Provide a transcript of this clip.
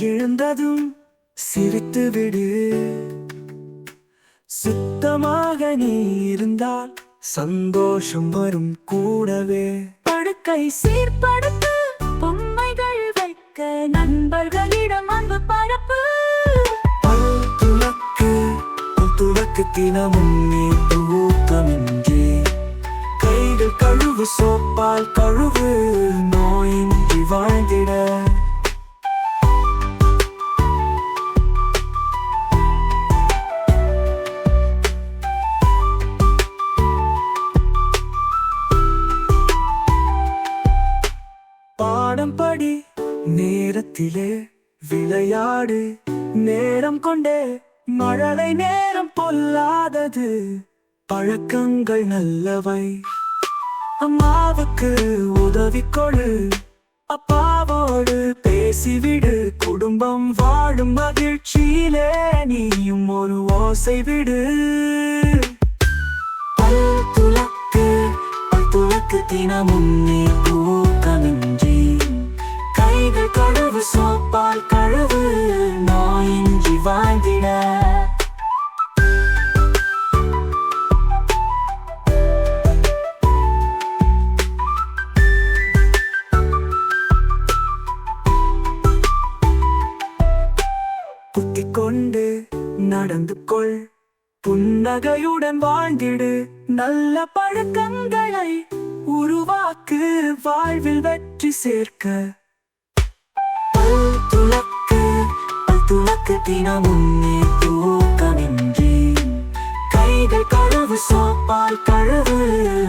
எழுந்ததும் சிரித்து விடு. சுத்தமாக நீ இருந்தால் சந்தோஷம் வரும் கூடவே. படுக்கை சீர்படுத்து பொம்மைகள் வைக்க நண்பர்களிடம் அன்பு பரப்பு. பல் துலக்கு தினமும் நீ தூக்கமின்றி. கைகள் கழுவு சோப்பால் கழுவு நோயின்றி வாழ்ந்திட. பாடம் படி. நேரத்திலே விளையாடு. நேரம் கொண்டே மழலை நேரம் பொல்லாதது. பழக்கங்கள் நல்லவை. அம்மாவுக்கு உதவி கொடு. அப்பாவோடு பேசிவிடு. குடும்பம் வாழும் மகிழ்ச்சியிலே நீயும் ஒரு ஓசை விடு. பல் துலக்கு பல் துலக்கு தினமும் நீ தூக்கமின்றி கழுவு சோப்பால் கழுவு நோயின்றி வாழ்ந்தின புத்திக் கொண்டு நடந்து கொள். புன்னகையுடன் வாழ்ந்திடு. நல்ல பழக்கங்களை உருவாக்கு. வாழ்வில் வெற்றி சேர்க்க. துலக்கு தூக்கமின்றி கைகள் கழுவு சோப்பால் கழுவு.